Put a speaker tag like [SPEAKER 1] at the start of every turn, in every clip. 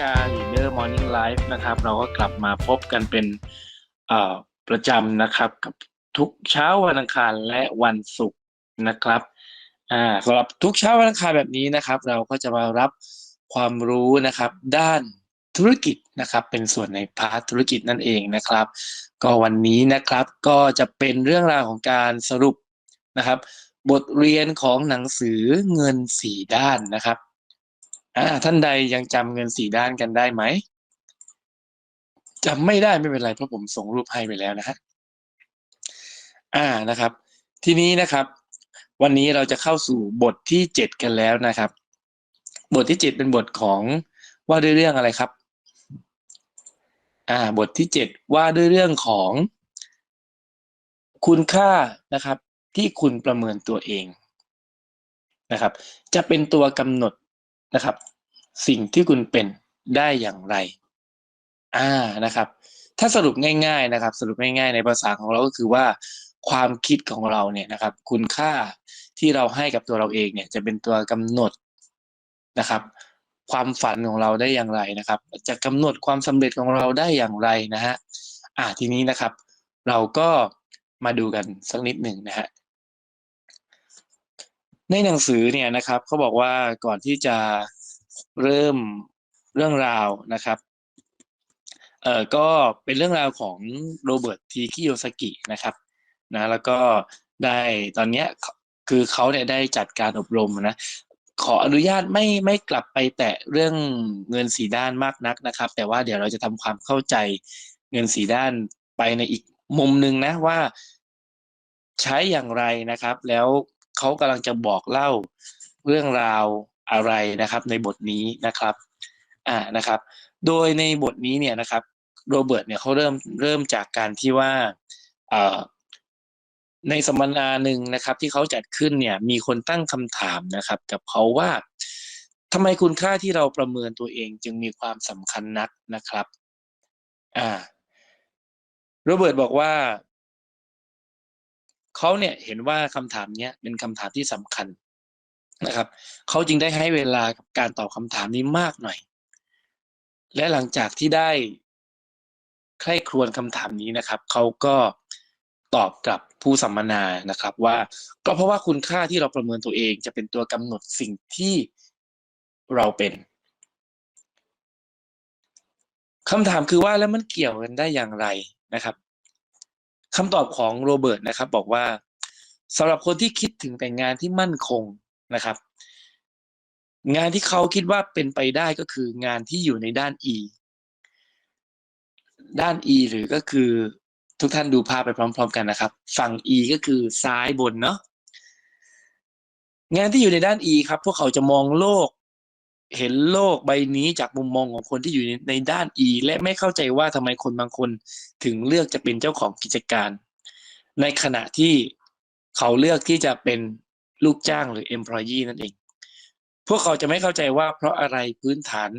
[SPEAKER 1] การ Leader Morning Live นะครับ เราก็กลับมาพบกันเป็นประจำนะครับกับทุกเช้าวันอังคารและวันศุกร์นะครับสำหรับทุกเช้าวันอังคารแบบนี้นะครับ เราก็จะมารับความรู้นะครับ ด้านธุรกิจนะครับ เป็นส่วนในพาร์ทธุรกิจนั่นเองนะครับ ก็วันนี้นะครับก็จะเป็นเรื่องราวของการสรุปนะครับ บทเรียนของหนังสือเงินสี่ด้านนะครับ อ่าท่านใดยังจำเงินสี่ด้านกันได้ไหมจำไม่ได้ไม่เป็นไรเพราะผมส่งรูปให้ไปแล้วนะฮะอ่านะครับ ทีนี้นะครับ วันนี้เราจะเข้าสู่บทที่เจ็ดกันแล้วนะครับ บทที่เจ็ดเป็นบทของว่าด้วยเรื่องอะไรครับ อ่า บทที่เจ็ดว่าด้วยเรื่องของ คุณค่านะครับ ที่คุณประเมินตัวเองนะครับ จะเป็นตัวกำหนด นะครับ สิ่งที่คุณเป็นได้อย่างไร อ่านะครับ ถ้าสรุปง่าย ๆนะครับ สรุปง่ายๆ ในภาษาของเราก็คือว่า ความคิดของเราเนี่ยนะครับ คุณค่าที่เราให้กับตัวเราเองเนี่ย จะเป็นตัวกำหนดนะครับ ความฝันของเราได้อย่างไรนะครับ จะกำหนดความสำเร็จของเราได้อย่างไรนะฮะอ่าทีนี้นะครับ เราก็มาดูกันสักนิดหนึ่งนะฮะ ในหนังสือเนี่ยนะครับเขาบอกว่าก่อนที่จะเริ่มเรื่องราวนะครับเอ่อก็เป็นเรื่องราวของโรเบิร์ตทีคิโยสกินะครับนะแล้วก็ได้ตอนเนี้ยคือเขาเนี่ยได้จัดการอบรมนะขออนุญาตไม่ไม่กลับไปแตะเรื่องเงินสีด้านมากนักนะครับ แต่ว่าเดี๋ยวเราจะทำความเข้าใจเงินสีด้านไปในอีกมุมหนึ่งนะว่าใช้อย่างไรนะครับ แล้ว เขากำลังจะบอกเล่าเรื่องราวอะไรนะครับในบทนี้นะครับอ่านะครับ โดยในบทนี้เนี่ยนะครับโรเบิร์ตเนี่ยเขาเริ่มเริ่มจากการที่ว่าเอ่อในสัมมนาหนึ่งนะครับ ที่เขาจัดขึ้นเนี่ยมีคนตั้งคำถามนะครับ กับเขาว่าทำไมคุณค่าที่เราประเมินตัวเองจึงมีความสำคัญนักนะครับอ่าโรเบิร์ตบอกว่า เขาเนี่ยเห็นว่าคำถามเนี้ยเป็นคำถามที่สำคัญนะครับเขาจึงได้ให้เวลากับการตอบคำถามนี้มากหน่อย และหลังจากที่ได้ใคร่ครวญคำถามนี้นะครับเขาก็ตอบกับผู้สัมมนานะครับ ว่าก็เพราะว่าคุณค่าที่เราประเมินตัวเองจะเป็นตัวกำหนดสิ่งที่เราเป็นคำถามคือว่าแล้วมันเกี่ยวกันได้อย่างไรนะครับ คำตอบของโรเบิร์ตนะครับ บอกว่าสำหรับคนที่คิดถึงแต่งานที่มั่นคงนะครับ งานที่เขาคิดว่าเป็นไปได้ก็คืองานที่อยู่ในด้าน E ด้าน E หรือก็คือทุกท่านดูภาพไปพร้อม ๆ กันนะครับ ฝั่ง E ก็คือซ้ายบนเนาะงานที่อยู่ในด้าน E ครับ พวกเขาจะมองโลก เห็นโลกใบนี้จากมุมมองของคนที่อยู่ในด้าน E และไม่เข้าใจว่าทำไมคนบางคนถึงเลือกจะเป็นเจ้าของกิจการ ในขณะที่เขาเลือกที่จะเป็นลูกจ้างหรือ employee นั่นเอง พวกเขาจะไม่เข้าใจว่าเพราะอะไรพื้นฐาน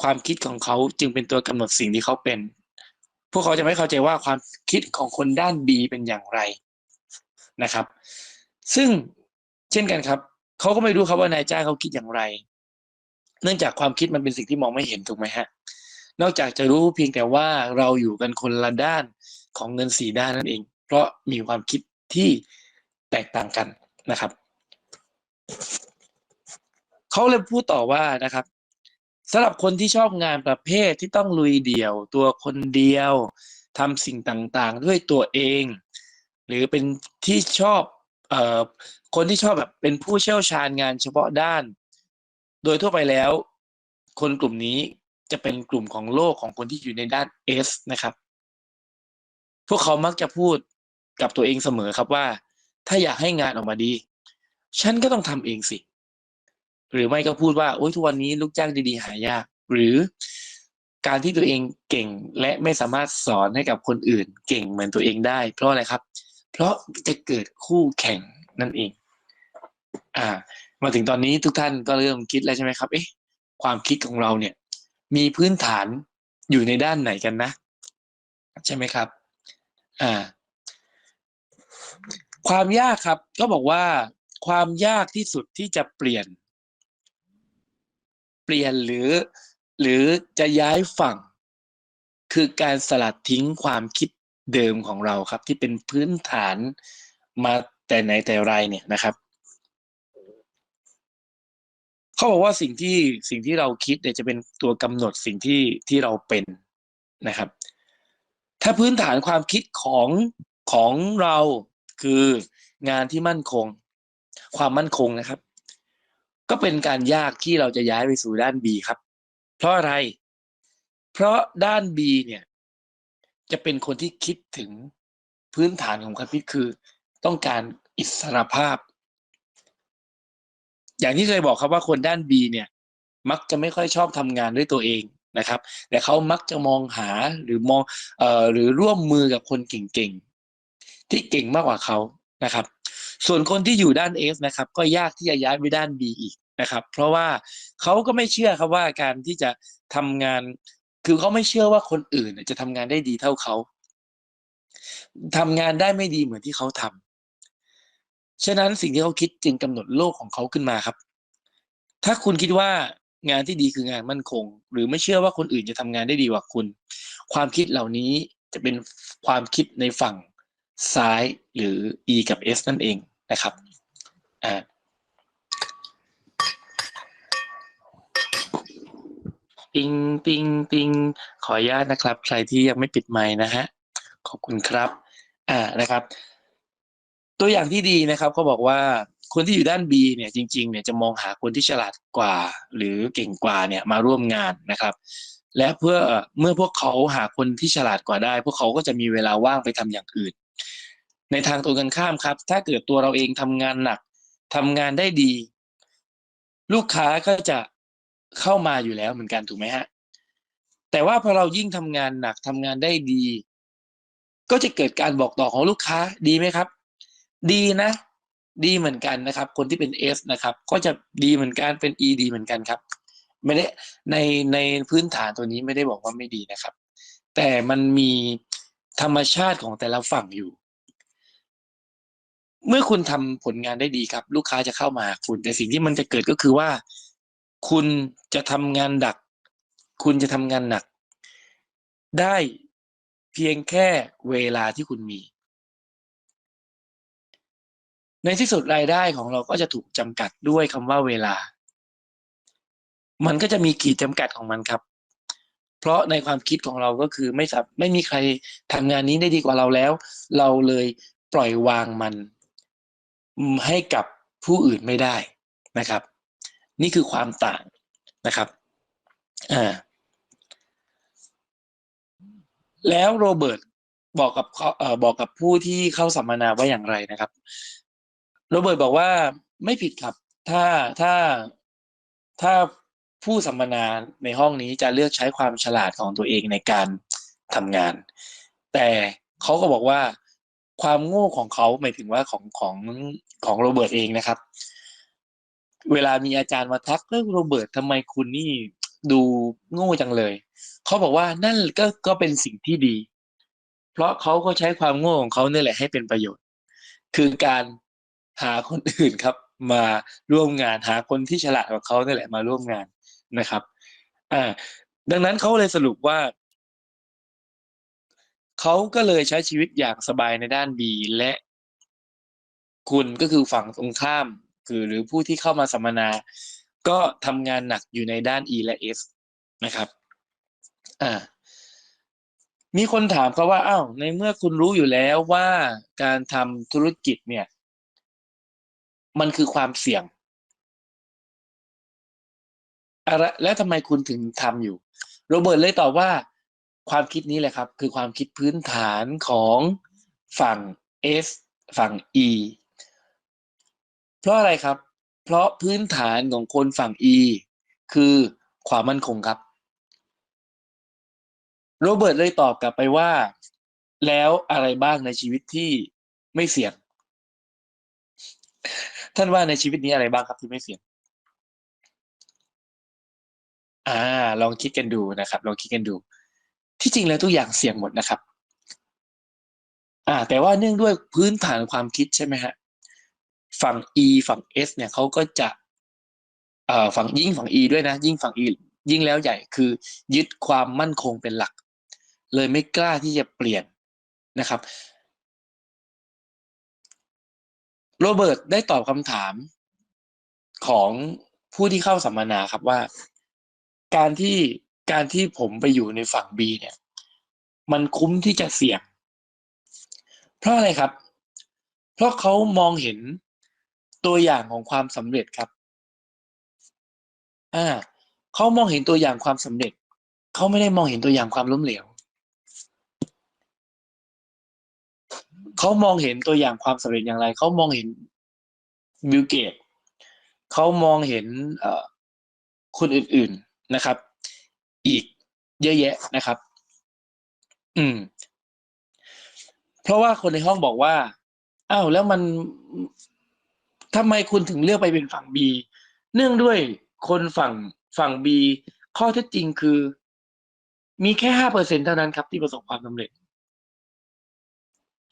[SPEAKER 1] ความคิดของเขาจึงเป็นตัวกำหนดสิ่งที่เขาเป็น พวกเขาจะไม่เข้าใจว่าความคิดของคนด้าน B เป็นอย่างไรนะครับ ซึ่งเช่นกันครับ เขาก็ไม่รู้ครับว่านายจ้างเขาคิดอย่างไร เนื่องจากความคิดมันเป็นสิ่งที่มองไม่เห็นถูกไหมฮะ นอกจากจะรู้เพียงแต่ว่าเราอยู่กันคนละด้านของเงินสี่ด้านนั่นเอง เพราะมีความคิดที่แตกต่างกันนะครับเขาเลยพูดต่อว่านะครับสำหรับคนที่ชอบงานประเภทที่ต้องลุยเดี่ยว ตัวคนเดียวทำสิ่งต่างๆ ด้วยตัวเอง หรือเป็นที่ชอบเอ่อคนที่ชอบแบบเป็นผู้เชี่ยวชาญงานเฉพาะด้าน โดยทั่วไปแล้ว คนกลุ่มนี้จะเป็นกลุ่มของโลกของคนที่อยู่ในด้าน S นะครับ พวกเขามักจะพูดกับตัวเองเสมอครับว่า ถ้าอยากให้งานออกมาดี ฉันก็ต้องทำเองสิ หรือไม่ก็พูดว่าโอ้ยทุกวันนี้ลูกจ้างดีๆ หายาก หรือการที่ตัวเองเก่งและไม่สามารถสอนให้กับคนอื่น เก่งเหมือนตัวเองได้ เพราะอะไรครับ เพราะจะเกิดคู่แข่งนั่นเอง อ่า มาถึงตอนนี้ทุกท่านก็เริ่มคิดแล้วใช่ไหมครับ เอ๊ะ ความคิดของเราเนี่ย มีพื้นฐานอยู่ในด้านไหนกันนะ ใช่ไหมครับ อ่า ความยากครับ ก็บอกว่าความยากที่สุดที่จะเปลี่ยน เปลี่ยนหรือ หรือจะย้ายฝั่ง คือการสลัดทิ้งความคิดเดิมของเราครับ ที่เป็นพื้นฐานมาแต่ไหนแต่ไรเนี่ยนะครับ เขาบอกว่าสิ่งที่สิ่งที่เราคิดเนี่ยจะเป็นตัวกำหนดสิ่งที่ที่เราเป็นนะครับ ถ้าพื้นฐานความคิดของของเราคืองานที่มั่นคง ความมั่นคงนะครับ ก็เป็นการยากที่เราจะย้ายไปสู่ด้าน B ครับ เพราะอะไร เพราะด้าน B เนี่ยจะเป็นคนที่คิดถึงพื้นฐานของความคิดคือ ต้องการอิสรภาพ อย่างที่เคยบอกครับว่าคนด้าน B เนี่ย มักจะไม่ค่อยชอบทำงานด้วยตัวเองนะครับ แต่เขามักจะมองหาหรือมองเอ่อหรือร่วมมือกับคนเก่งๆ ที่เก่งมากกว่าเขานะครับ ส่วนคนที่อยู่ด้าน S นะครับ ก็ยากที่จะย้ายไปด้าน B อีกนะครับ เพราะว่าเขาก็ไม่เชื่อครับว่าการที่จะทำงาน คือเขาไม่เชื่อว่าคนอื่นจะทำงานได้ดีเท่าเขาทำงานได้ไม่ดีเหมือนที่เขาทำ ฉะนั้นสิ่งที่เขาคิดจึงกำหนดโลกของเขาขึ้นมาครับ ถ้าคุณคิดว่างานที่ดีคืองานมั่นคง หรือไม่เชื่อว่าคนอื่นจะทำงานได้ดีกว่าคุณ ความคิดเหล่านี้จะเป็นความคิดในฝั่งซ้ายหรือ E กับ S นั่นเองนะครับอ่าปิงปิงปิงขออนุญาตนะครับ ใครที่ยังไม่ปิดไมค์นะฮะขอบคุณครับ อ่านะครับ ตัวอย่างที่ดีนะครับเขาบอกว่าคนที่อยู่ด้าน B เนี่ยจริงๆเนี่ยจะมองหาคนที่ฉลาดกว่า หรือเก่งกว่าเนี่ยมาร่วมงานนะครับ และเพื่อเมื่อพวกเขาหาคนที่ฉลาดกว่าได้ พวกเขาก็จะมีเวลาว่างไปทำอย่างอื่น ในทางตรงกันข้ามครับ ถ้าเกิดตัวเราเองทำงานหนักทำงานได้ดี ลูกค้าก็จะเข้ามาอยู่แล้วเหมือนกันถูกไหมฮะแต่ว่าพอเรายิ่งทำงานหนักทำงานได้ดี ก็จะเกิดการบอกต่อของลูกค้าดีไหมครับ ดีนะ ดีเหมือนกันนะครับ คนที่เป็น S นะครับ ก็จะดีเหมือนกันเป็น E ดีเหมือนกันครับ ไม่ได้ในในพื้นฐานตัวนี้ไม่ได้บอกว่าไม่ดีนะครับ แต่มันมีธรรมชาติของแต่ละฝั่งอยู่ เมื่อคุณทำผลงานได้ดีครับ ลูกค้าจะเข้ามาหาคุณ แต่สิ่งที่มันจะเกิดก็คือว่า คุณจะทำงานดัก คุณจะทำงานหนัก ได้เพียงแค่เวลาที่คุณมี ในที่สุดรายได้ของเราก็จะถูกจำกัดด้วยคำว่าเวลา มันก็จะมีขีดจำกัดของมันครับ เพราะในความคิดของเราก็คือไม่สับไม่มีใครทำงานนี้ได้ดีกว่าเราแล้ว เราเลยปล่อยวางมัน ให้กับผู้อื่นไม่ได้นะครับ นี่คือความต่างนะครับอ่าแล้วโรเบิร์ตบอกกับเขาเอ่อบอกกับผู้ที่เข้าสัมมนาว่าอย่างไรนะครับ โรเบิร์ตบอกว่าไม่ผิดครับ ถ้าถ้าถ้าผู้สัมมนาในห้องนี้จะเลือกใช้ความฉลาดของตัวเองในการทำงาน แต่เขาก็บอกว่าความโง่ของเขาหมายถึงว่าของของของโรเบิร์ตเองนะครับ เวลามีอาจารย์มาทักเรื่องโรเบิร์ตทำไมคุณนี่ดูโง่จังเลย เขาบอกว่านั่นก็ก็เป็นสิ่งที่ดี เพราะเขาก็ใช้ความโง่ของเขาเนี่ยแหละให้เป็นประโยชน์ คือการ หาคนอื่นครับ มาร่วมงานหาคนที่ฉลาดกว่าเขาเนี่ยแหละมาร่วมงานนะครับ อ่า ดังนั้นเขาเลยสรุปว่าเขาก็เลยใช้ชีวิตอย่างสบายในด้านดีและคุณก็คือฝั่งตรงข้าม คือหรือผู้ที่เข้ามาสัมมนา ก็ทำงานหนักอยู่ในด้าน E และ S นะครับ อ่า มีคนถามเขาว่าอ้าวในเมื่อคุณรู้อยู่แล้วว่าการทำธุรกิจเนี่ย มันคือความเสี่ยงอะไรแล้วทำไมคุณถึงทำอยู่ โรเบิร์ตเลยตอบว่า ความคิดนี้แหละครับ คือความคิดพื้นฐานของฝั่ง S ฝั่ง E เพราะอะไรครับ เพราะพื้นฐานของคนฝั่ง E คือความมั่นคงครับ โรเบิร์ตเลยตอบกลับไปว่า แล้วอะไรบ้างในชีวิตที่ไม่เสี่ยง ท่านว่าในชีวิตนี้อะไรบ้างครับที่ไม่เสี่ยง อ่า ลองคิดกันดูนะครับ ลองคิดกันดู ที่จริงแล้วทุกอย่างเสี่ยงหมดนะครับ อ่า แต่ว่าเนื่องด้วยพื้นฐานความคิดใช่ไหมฮะ ฝั่ง E ฝั่ง S เนี่ยเขาก็จะเอ่อฝั่งยิ่งฝั่ง E ด้วยนะ ยิ่งฝั่ง E ยิ่งแล้วใหญ่คือ ยึดความมั่นคงเป็นหลัก เลยไม่กล้าที่จะเปลี่ยนนะครับ โรเบิร์ตได้ตอบคำถามของผู้ที่เข้าสัมมนาครับว่า การที่การที่ผมไปอยู่ในฝั่ง B เนี่ย มันคุ้มที่จะเสี่ยง เพราะอะไรครับ เพราะเขามองเห็นตัวอย่างของความสำเร็จครับอ่าเขามองเห็นตัวอย่างความสำเร็จ เขาไม่ได้มองเห็นตัวอย่างความล้มเหลว เขามองเห็นตัวอย่างความสำเร็จอย่างไร เขามองเห็นบิลเกตเขามองเห็นเอ่อคนอื่น ๆนะครับ อีกเยอะแยะนะครับ อืม เพราะว่าคนในห้องบอกว่าอ้าวแล้วมันทำไมคุณถึงเลือกไปเป็นฝั่ง B เนื่องด้วยคนฝั่งฝั่ง B ข้อเท็จจริงคือ มีแค่ห้าเปอร์เซ็นเท่านั้นครับที่ประสบความสำเร็จ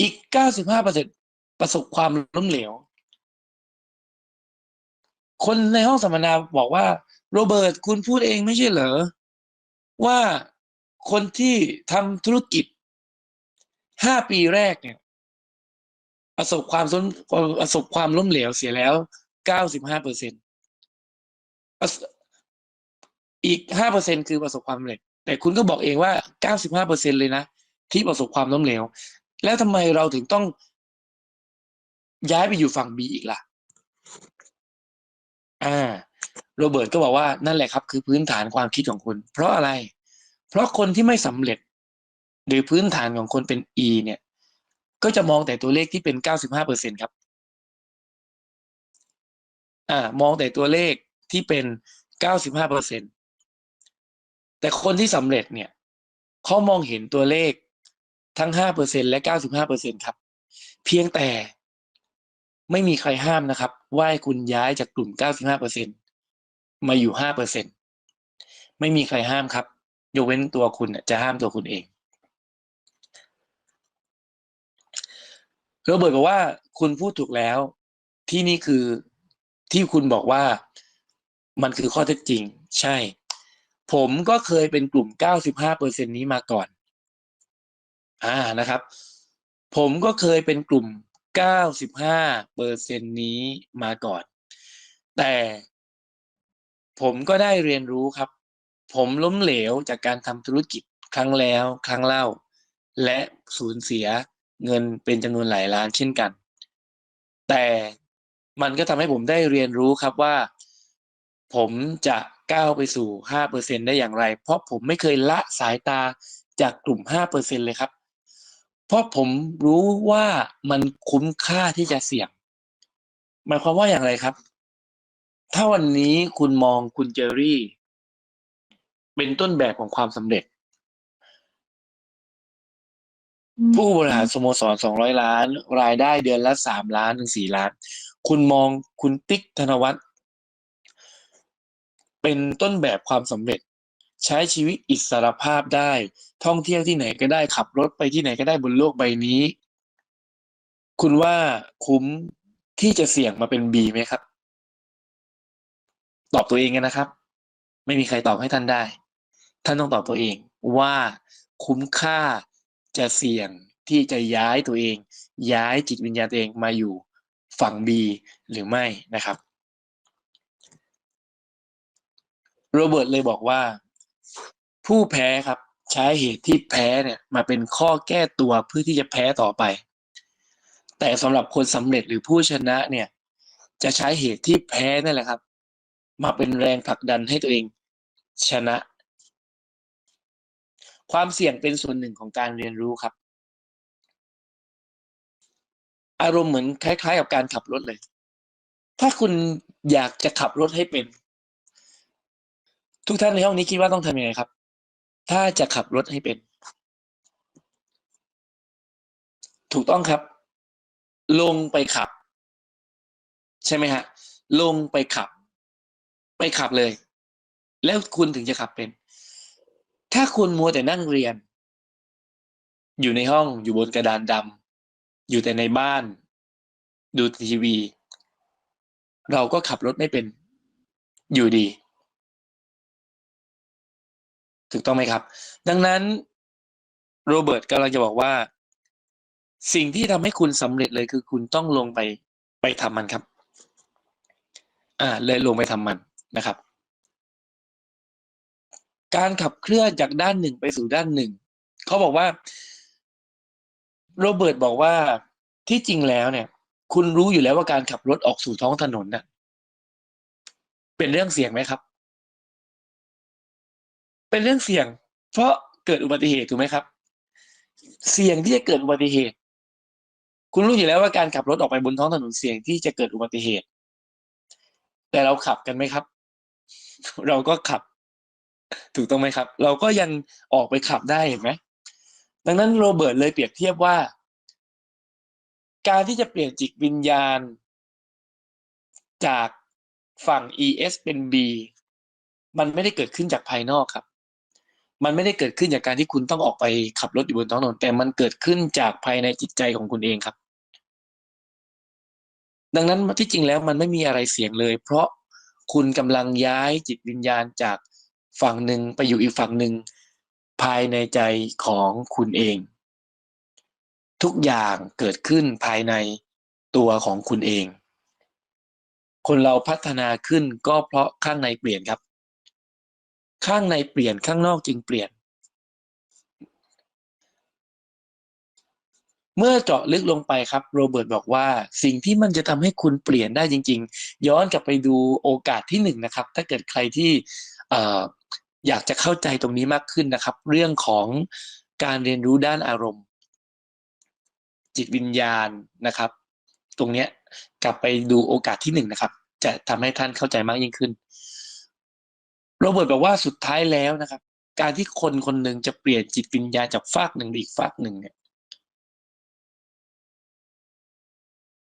[SPEAKER 1] อีกเก้าสิบห้าเประสบความล้มเหลว คนในห้องสัมมนาบอกว่า โรเบิร์ตคุณพูดเองไม่ใช่เหรอ ว่าคนที่ทำธุรกิจห้าปีแรกเนี่ยประสบความล้มประสบความล้มเหลวเสียแล้วเก้าสิบห้าเปอร์เซ็นอีกห้าเปอร์เซ็นคือประสบความสำเร็จ แต่คุณก็บอกเองว่าเก้าสิบห้าเปอร์เซ็นเลยนะ ที่ประสบความล้มเหลว แล้วทำไมเราถึงต้องย้ายไปอยู่ฝั่ง B อีกล่ะ อ่า โรเบิร์ตก็บอกว่านั่นแหละครับ คือพื้นฐานความคิดของคุณ เพราะอะไร เพราะคนที่ไม่สำเร็จ หรือพื้นฐานของคนเป็น E เนี่ย ก็จะมองแต่ตัวเลขที่เป็นเก้าสิบห้าเปอร์เซ็นครับ อ่า มองแต่ตัวเลขที่เป็นเก้าสิบห้าเปอร์เซ็นแต่คนที่สำเร็จเนี่ยเขามองเห็นตัวเลข ทั้งห้าเปอร์เซ็นและเก้าสิบห้าเปอร์เซ็นครับ เพียงแต่ไม่มีใครห้ามนะครับ ว่าให้คุณย้ายจากกลุ่มเก้าสิบห้าเปอร์เซ็นมาอยู่ห้าเปอร์เซ็นไม่มีใครห้ามครับ ยกเว้นตัวคุณจะห้ามตัวคุณเองโรเบิร์ตบอกว่าคุณพูดถูกแล้ว ที่นี่คือที่คุณบอกว่ามันคือข้อเท็จจริง ใช่ ผมก็เคยเป็นกลุ่ม 95เปอร์เซ็นนี้มาก่อน อ่านะครับ ผมก็เคยเป็นกลุ่ม 95เปอร์เซ็นนี้มาก่อน แต่ผมก็ได้เรียนรู้ครับ ผมล้มเหลวจากการทำธุรกิจครั้งแล้วครั้งเล่า และสูญเสียเงินเป็นจำนวนหลายล้านเช่นกัน แต่มันก็ทำให้ผมได้เรียนรู้ครับว่า ผมจะก้าวไปสู่ห้าเปอร์เซ็นได้อย่างไร เพราะผมไม่เคยละสายตาจากกลุ่มห้าเปอร์เซ็นเลยครับ เพราะผมรู้ว่ามันคุ้มค่าที่จะเสี่ยง หมายความว่าอย่างไรครับ ถ้าวันนี้คุณมองคุณเจอรี่ เป็นต้นแบบของความสำเร็จ ผู้บริหารสโมสรสองร้อยล้าน รายได้เดือนละสามล้านถึงสี่ล้าน คุณมองคุณติ๊กธนวัฒน์เป็นต้นแบบความสำเร็จ ใช้ชีวิตอิสรภาพได้ ท่องเที่ยวที่ไหนก็ได้ขับรถไปที่ไหนก็ได้บนโลกใบนี้ คุณว่าคุ้มที่จะเสี่ยงมาเป็นบีไหมครับ ตอบตัวเองกันนะครับ ไม่มีใครตอบให้ท่านได้ ท่านต้องตอบตัวเองว่าคุ้มค่าจะเสี่ยงที่จะย้ายตัวเอง ย้ายจิตวิญญาณตัวเองมาอยู่ฝั่ง B หรือไม่นะครับ โรเบิร์ตเลยบอกว่า ผู้แพ้ครับ ใช้เหตุที่แพ้เนี่ยมาเป็นข้อแก้ตัวเพื่อที่จะแพ้ต่อไป แต่สำหรับคนสำเร็จหรือผู้ชนะเนี่ย จะใช้เหตุที่แพ้นั่นแหละครับ มาเป็นแรงผลักดันให้ตัวเองชนะ ความเสี่ยงเป็นส่วนหนึ่งของการเรียนรู้ครับ อารมณ์เหมือนคล้าย ๆ กับการขับรถเลย ถ้าคุณอยากจะขับรถให้เป็น ทุกท่านในห้องนี้คิดว่าต้องทำยังไงครับ ถ้าจะขับรถให้เป็น ถูกต้องครับ ลงไปขับ ใช่ไหมฮะ ลงไปขับ ไปขับเลย แล้วคุณถึงจะขับเป็น ถ้าคุณมัวแต่นั่งเรียน อยู่ในห้องอยู่บนกระดานดำอยู่แต่ในบ้าน ดูทีวี เราก็ขับรถไม่เป็น อยู่ดี ถูกต้องไหมครับ ดังนั้นโรเบิร์ตกำลังจะบอกว่า สิ่งที่ทำให้คุณสำเร็จเลยคือคุณต้องลงไปไปทำมันครับ อ่า เลยลงไปทำมันนะครับ การขับเคลื่อนจากด้านหนึ่งไปสู่ด้านหนึ่ง เขาบอกว่า โรเบิร์ตบอกว่าที่จริงแล้วเนี่ย คุณรู้อยู่แล้วว่าการขับรถออกสู่ท้องถนนน่ะ เป็นเรื่องเสี่ยงไหมครับ เป็นเรื่องเสี่ยง เพราะเกิดอุบัติเหตุถูกไหมครับ เสี่ยงที่จะเกิดอุบัติเหตุ คุณรู้อยู่แล้วว่าการขับรถออกไปบนท้องถนนเสี่ยงที่จะเกิดอุบัติเหตุ แต่เราขับกันไหมครับ เราก็ขับ ถูกต้องไหมครับ เราก็ยังออกไปขับได้เห็นไหมดังนั้นโรเบิร์ตเลยเปรียบเทียบว่า การที่จะเปลี่ยนจิตวิญญาณ จากฝั่ง ES เป็น B มันไม่ได้เกิดขึ้นจากภายนอกครับ มันไม่ได้เกิดขึ้นจากการที่คุณต้องออกไปขับรถอยู่บนท้องถนนแต่มันเกิดขึ้นจากภายในจิตใจของคุณเองครับ ดังนั้นที่จริงแล้วมันไม่มีอะไรเสี่ยงเลย เพราะคุณกำลังย้ายจิตวิญญาณจากฝั่งหนึ่งไปอยู่อีกฝั่งหนึ่งภายในใจของคุณเอง ทุกอย่างเกิดขึ้นภายในตัวของคุณเอง คนเราพัฒนาขึ้นก็เพราะข้างในเปลี่ยนครับ ข้างในเปลี่ยนข้างนอกจึงเปลี่ยน เมื่อเจาะลึกลงไปครับโรเบิร์ตบอกว่าสิ่งที่มันจะทำให้คุณเปลี่ยนได้จริง ๆ ย้อนกลับไปดูโอกาสที่หนึ่งนะครับ ถ้าเกิดใครที่อยากจะเข้าใจตรงนี้มากขึ้นนะครับ เรื่องของการเรียนรู้ด้านอารมณ์ จิตวิญญาณนะครับ ตรงเนี้ยกลับไปดูโอกาสที่หนึ่งนะครับ จะทำให้ท่านเข้าใจมากยิ่งขึ้น โรเบิร์ตบอกว่าสุดท้ายแล้วนะครับ การที่คนคนหนึ่งจะเปลี่ยนจิตวิญญาณจากฝากหนึ่งไปอีกฝากหนึ่งเนี่ย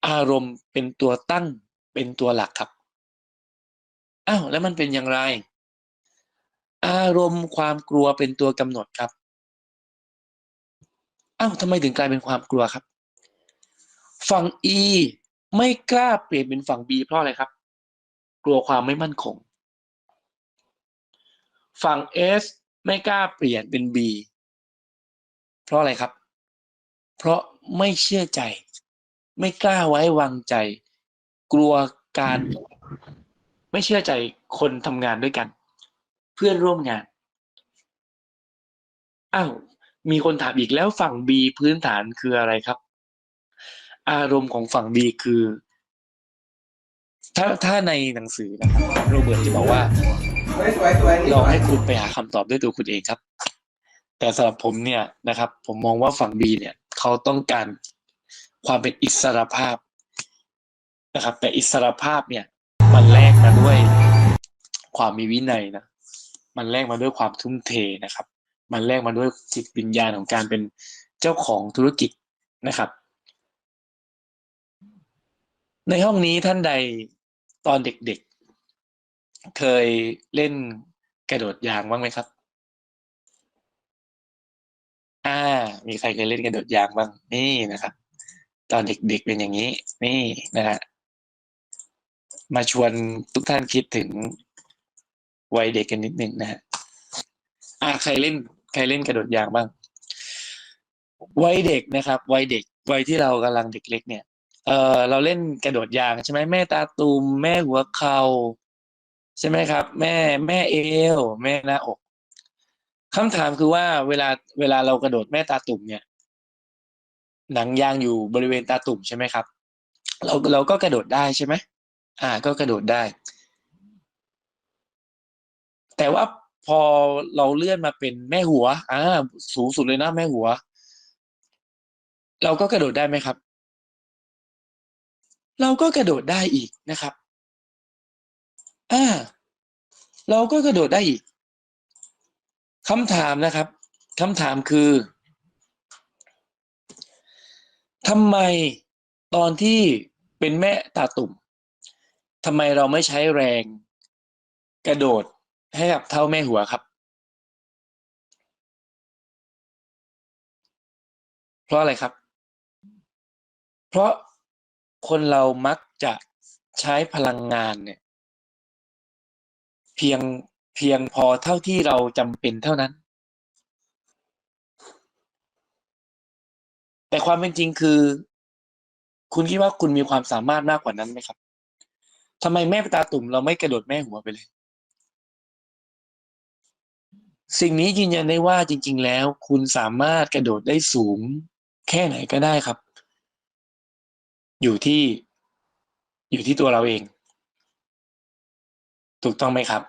[SPEAKER 1] อารมณ์เป็นตัวตั้งเป็นตัวหลักครับอ้าวแล้วมันเป็นอย่างไร อารมณ์ความกลัวเป็นตัวกำหนดครับอ้าวทำไมถึงกลายเป็นความกลัวครับ ฝั่ง E ไม่กล้าเปลี่ยนเป็นฝั่ง B เพราะอะไรครับ กลัวความไม่มั่นคง ฝั่ง S ไม่กล้าเปลี่ยนเป็น B เพราะอะไรครับ เพราะไม่เชื่อใจ ไม่กล้าไว้วางใจ กลัวการ ไม่เชื่อใจคนทำงานด้วยกัน เพื่อนร่วมงานอ้าวมีคนถามอีกแล้วฝั่ง B พื้นฐานคืออะไรครับ อารมณ์ของฝั่ง B คือ ถ้าถ้าในหนังสือนะครับโรเบิร์ตจะบอกว่า ลองให้คุณไปหาคำตอบด้วยตัวคุณเองครับ แต่สำหรับผมเนี่ยนะครับ ผมมองว่าฝั่ง B เนี่ย เขาต้องการความเป็นอิสรภาพนะครับ แต่อิสรภาพเนี่ย มันแลกมาด้วยความมีวินัยนะมันแลกมาด้วยความทุ่มเทนะครับ มันแลกมาด้วยจิตวิญญาณของการเป็นเจ้าของธุรกิจนะครับ ในห้องนี้ท่านใดตอนเด็ก เคยเล่นกระโดดยางบ้างไหมครับ อ่า มีใครเคยเล่นกระโดดยางบ้าง นี่นะครับ ตอนเด็กๆเป็นอย่างนี้ นี่นะฮะ มาชวนทุกท่านคิดถึงวัยเด็กกันนิดนึงนะฮะ อ่า ใครเล่น ใครเล่นกระโดดยางบ้าง วัยเด็กนะครับ วัยเด็ก วัยที่เรากำลังเด็กเล็กเนี่ย เออเราเล่นกระโดดยางใช่ไหมแม่ตาตุมแม่หัวเข่า ใช่ไหมครับ แม่แม่เอว แม่หน้าอกคำถามคือว่าเวลาเวลาเรากระโดดแม่ตาตุ่มเนี่ย หนังยางอยู่บริเวณตาตุ่มใช่ไหมครับ เราเราก็กระโดดได้ใช่ไหมอ่า ก็กระโดดได้ แต่ว่าพอเราเลื่อนมาเป็นแม่หัว อ่า สูงสุดเลยนะแม่หัว เราก็กระโดดได้ไหมครับ เราก็กระโดดได้อีกนะครับ อ่า เราก็กระโดดได้อีกคำถามนะครับคำถามคือทำไมตอนที่เป็นแม่ตาตุ่มทำไมเราไม่ใช้แรงกระโดดให้กับเท่าแม่หัวครับ เพราะอะไรครับ เพราะคนเรามักจะใช้พลังงานเนี่ย เพียงเพียงพอเท่าที่เราจำเป็นเท่านั้น แต่ความเป็นจริงคือ คุณคิดว่าคุณมีความสามารถมากกว่านั้นไหมครับทำไมแม่ตาตุ่มเราไม่กระโดดแม่หัวไปเลย สิ่งนี้ยืนยันได้ว่าจริง ๆ แล้ว คุณสามารถกระโดดได้สูงแค่ไหนก็ได้ครับ อยู่ที่อยู่ที่ตัวเราเอง ถูกต้องไหมครับ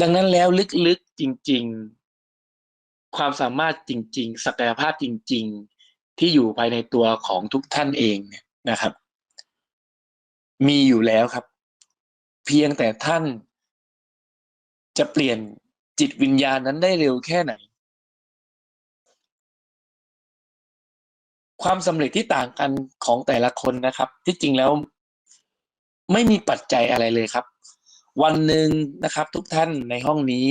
[SPEAKER 1] ดังนั้นแล้วลึกๆจริง ๆ ความสามารถจริง ๆ ศักยภาพจริง ๆ ที่อยู่ภายในตัวของทุกท่านเองเนี่ยนะครับ มีอยู่แล้วครับ เพียงแต่ท่านจะเปลี่ยนจิตวิญญาณนั้นได้เร็วแค่ไหน ความสำเร็จที่ต่างกันของแต่ละคนนะครับ ที่จริงแล้ว ไม่มีปัจจัยอะไรเลยครับ วันหนึ่งนะครับ ทุกท่านในห้องนี้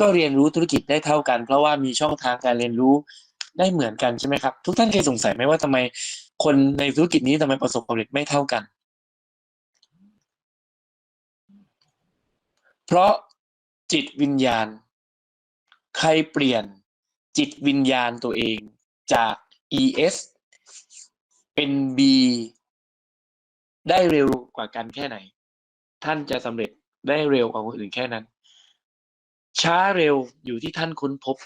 [SPEAKER 1] ก็เรียนรู้ธุรกิจได้เท่ากัน เพราะว่ามีช่องทางการเรียนรู้ได้เหมือนกันใช่ไหมครับ ทุกท่านเคยสงสัยไหมว่าทำไมคนในธุรกิจนี้ทำไมประสบความสำเร็จไม่เท่ากัน เพราะจิตวิญญาณ ใครเปลี่ยนจิตวิญญาณตัวเองจาก ES เป็น B ได้เร็ว กว่ากันแค่ไหน ท่านจะสำเร็จได้เร็วกว่าคนอื่นแค่นั้น ช้าเร็วอยู่ที่ท่านค้นพบ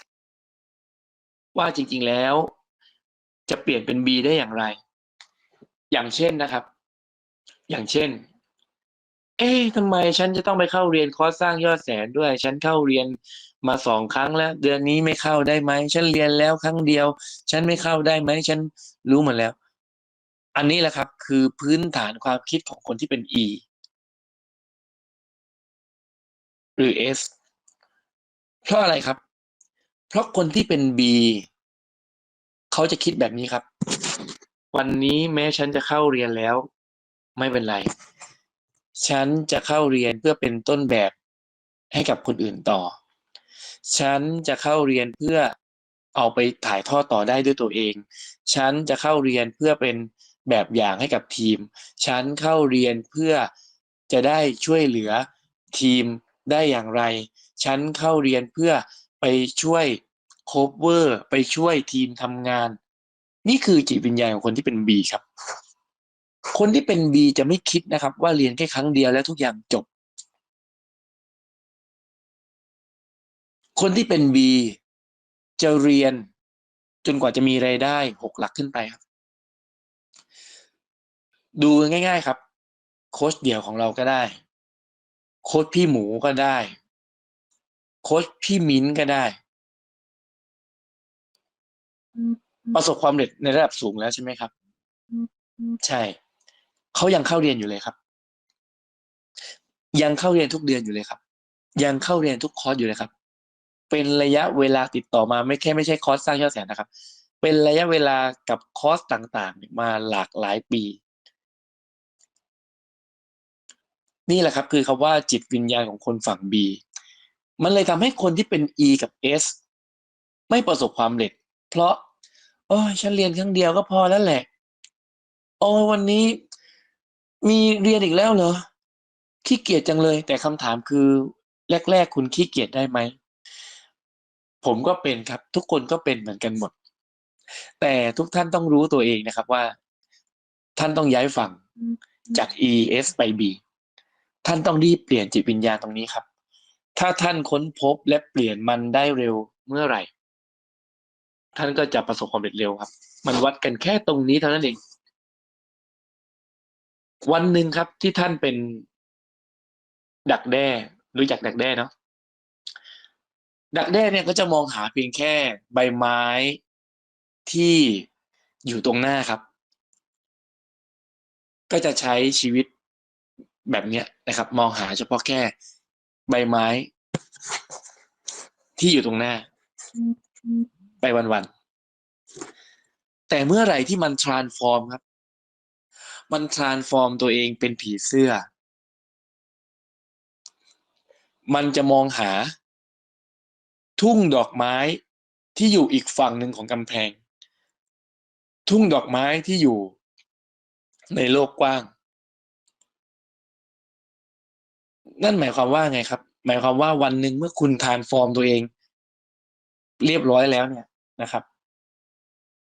[SPEAKER 1] ว่าจริง ๆแล้ว จะเปลี่ยนเป็น B ได้อย่างไร อย่างเช่นนะครับ อย่างเช่น เอ๊ะทำไมฉันจะต้องไปเข้าเรียนคอร์สสร้างยอดแสนด้วย ฉันเข้าเรียนมาสองครั้งแล้ว เดือนนี้ไม่เข้าได้ไหม ฉันเรียนแล้วครั้งเดียว ฉันไม่เข้าได้ไหม ฉันรู้หมดแล้ว อันนี้แหละครับคือพื้นฐานความคิดของคนที่เป็น E หรือ S เพราะอะไรครับ เพราะคนที่เป็น B เขาจะคิดแบบนี้ครับ วันนี้แม้ฉันจะเข้าเรียนแล้ว ไม่เป็นไร ฉันจะเข้าเรียนเพื่อเป็นต้นแบบให้กับคนอื่นต่อ ฉันจะเข้าเรียนเพื่อเอาไปถ่ายทอดต่อได้ด้วยตัวเอง ฉันจะเข้าเรียนเพื่อเป็น แบบอย่างให้กับทีม ฉันเข้าเรียนเพื่อจะได้ช่วยเหลือทีมได้อย่างไร ฉันเข้าเรียนเพื่อไปช่วยโคฟเวอร์ไปช่วยทีมทำงาน นี่คือจิตวิญญาณของคนที่เป็น B ครับ คนที่เป็น B จะไม่คิดนะครับ ว่าเรียนแค่ครั้งเดียวแล้วทุกอย่างจบ คนที่เป็น B จะเรียนจนกว่าจะมีไรายได้หกหลักขึ้นไปครับ ดูง่าย ๆ ครับ โค้ชเดี่ยวของเราก็ได้ โค้ชพี่หมูก็ได้ โค้ชพี่มิ้นก็ได้ ประสบความสำเร็จในระดับสูงแล้วใช่ไหมครับ ใช่ เขายังเข้าเรียนอยู่เลยครับ ยังเข้าเรียนทุกเดือนอยู่เลยครับ ยังเข้าเรียนทุกคอร์สอยู่เลยครับ เป็นระยะเวลาติดต่อมาไม่แค่ไม่ใช่คอร์สสร้างยอดแสนนะครับ เป็นระยะเวลากับคอร์สต่างๆ มาหลากหลายปี นี่แหละครับคือคำว่าจิตวิญญาณของคนฝั่ง B มันเลยทำให้คนที่เป็น E กับ S ไม่ประสบความสำเร็จ เพราะโอ้ยฉันเรียนครั้งเดียวก็พอแล้วแหละ โอ้ยวันนี้มีเรียนอีกแล้วเหรอขี้เกียจจังเลย แต่คำถามคือแรก ๆ คุณขี้เกียจได้ไหม ผมก็เป็นครับ ทุกคนก็เป็นเหมือนกันหมด แต่ทุกท่านต้องรู้ตัวเองนะครับว่า ท่านต้องย้ายฝั่งจาก E S ไป B ท่านต้องรีบเปลี่ยนจิตวิญญาณตรงนี้ครับ ถ้าท่านค้นพบและเปลี่ยนมันได้เร็วเมื่อไหร่ ท่านก็จะประสบความสำเร็จเร็วครับ มันวัดกันแค่ตรงนี้เท่านั้นเอง วันหนึ่งครับที่ท่านเป็นดักแด้รู้จักดักแด้เนาะดักแด้เนี่ยก็จะมองหาเพียงแค่ใบไม้ที่อยู่ตรงหน้าครับ ก็จะใช้ชีวิต แบบเนี้ยนะครับ มองหาเฉพาะแค่ใบไม้ ที่อยู่ตรงหน้า ไปวันๆแต่เมื่อไหร่ที่มัน transform ครับ มัน transform ตัวเองเป็นผีเสื้อ มันจะมองหา ทุ่งดอกไม้ที่อยู่อีกฝั่งหนึ่งของกำแพง ทุ่งดอกไม้ที่อยู่ในโลกกว้าง นั่นหมายความว่าไงครับ หมายความว่าวันหนึ่งเมื่อคุณทานฟอร์มตัวเอง เรียบร้อยแล้วเนี่ยนะครับ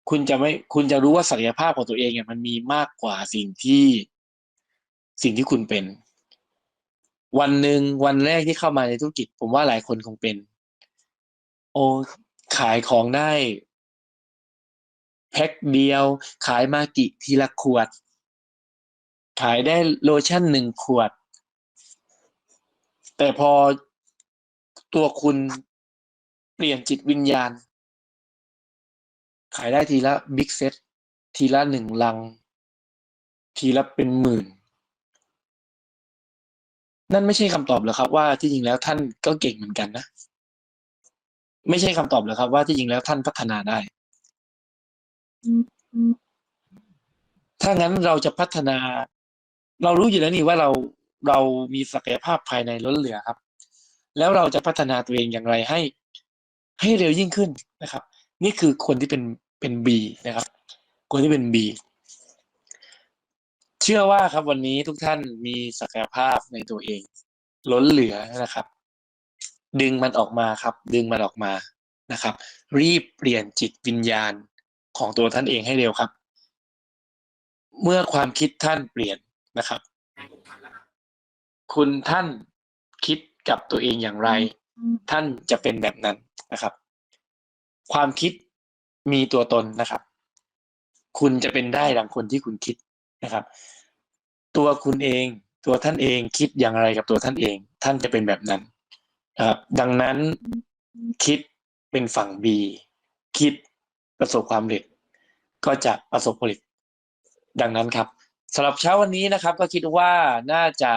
[SPEAKER 1] คุณจะไม่คุณจะรู้ว่าศักยภาพของตัวเองเนี่ยมันมีมากกว่าสิ่งที่สิ่งที่คุณเป็น วันหนึ่งวันแรกที่เข้ามาในธุรกิจ ผมว่าหลายคนคงเป็น โอ้ขายของได้แพ็คเดียว ขายมากิทีละขวด ขายได้โลชั่นหนึ่งขวด แต่พอตัวคุณเปลี่ยนจิตวิญญาณ ขายได้ทีละบิ๊กเซตทีละหนึ่งลัง ทีละเป็นหมื่น นั่นไม่ใช่คำตอบเหรอครับ ว่าที่จริงแล้วท่านก็เก่งเหมือนกันนะ ไม่ใช่คำตอบเหรอครับ ว่าที่จริงแล้วท่านพัฒนาได้ ถ้างั้นเราจะพัฒนา เรารู้อยู่แล้วนี่ว่าเรา เรามีศักยภาพภายในล้นเหลือครับ แล้วเราจะพัฒนาตัวเองอย่างไรให้ ให้เร็วยิ่งขึ้นนะครับ นี่คือคนที่เป็นเป็นบีนะครับ คนที่เป็นบีเชื่อว่าครับวันนี้ทุกท่านมีศักยภาพในตัวเอง ล้นเหลือนะครับ ดึงมันออกมาครับ ดึงมันออกมานะครับ รีบเปลี่ยนจิตวิญญาณของตัวท่านเองให้เร็วครับ เมื่อความคิดท่านเปลี่ยนนะครับ คุณท่านคิดกับตัวเองอย่างไร ท่านจะเป็นแบบนั้นนะครับ ความคิดมีตัวตนนะครับ คุณจะเป็นได้ดังคนที่คุณคิดนะครับ ตัวคุณเองตัวท่านเองคิดอย่างไรกับตัวท่านเอง ท่านจะเป็นแบบนั้นนะครับดังนั้นคิดเป็นฝั่ง B คิดประสบความสำเร็จ ก็จะประสบผลดังนั้นครับสำหรับเช้าวันนี้นะครับ ก็คิดว่าน่าจะ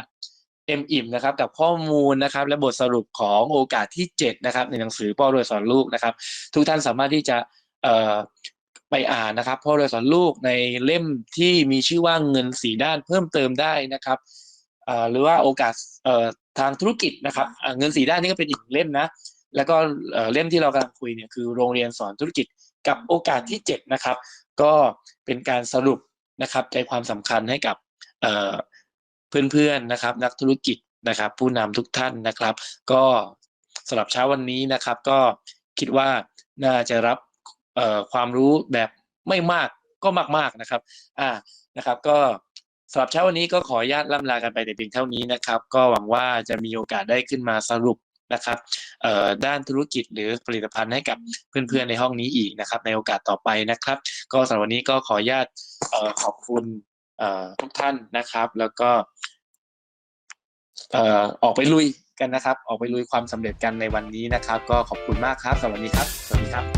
[SPEAKER 1] เต็มอิ่มนะครับกับข้อมูลนะครับและบทสรุปของโอกาสที่7นะครับในหนังสือพ่อรวยสอนลูกนะครับ ทุกท่านสามารถที่จะไปอ่านนะครับพ่อรวยสอนลูกในเล่มที่มีชื่อว่าเงินสีด้านเพิ่มเติมได้นะครับหรือว่าโอกาสทางธุรกิจนะครับเงินสีด้านนี่ก็เป็นอีกเล่มนะแล้วก็เล่มที่เรากำลังคุยเนี่ยคือโรงเรียนสอนธุรกิจกับโอกาสที่7นะครับก็เป็นการสรุปนะครับใจความสำคัญให้กับ เพื่อนๆนะครับ นักธุรกิจนะครับ ผู้นำทุกท่านนะครับ ก็สำหรับเช้าวันนี้นะครับ ก็คิดว่าน่าจะรับความรู้แบบไม่มากก็มากๆนะครับ อ่านะครับ ก็สำหรับเช้าวันนี้ก็ขออนุญาตล่ำลากันไปแต่เพียงเท่านี้นะครับ ก็หวังว่าจะมีโอกาสได้ขึ้นมาสรุปนะครับด้านธุรกิจหรือผลิตภัณฑ์ให้กับเพื่อนๆในห้องนี้อีกนะครับ ในโอกาสต่อไปนะครับ ก็สำหรับวันนี้ก็ขออนุญาตขอบคุณ ทุกท่านนะครับ แล้วก็ออกไปลุยกันนะครับ ออกไปลุยความสำเร็จกันในวันนี้นะครับ ก็ขอบคุณมากครับ สวัสดีครับ สวัสดีครับ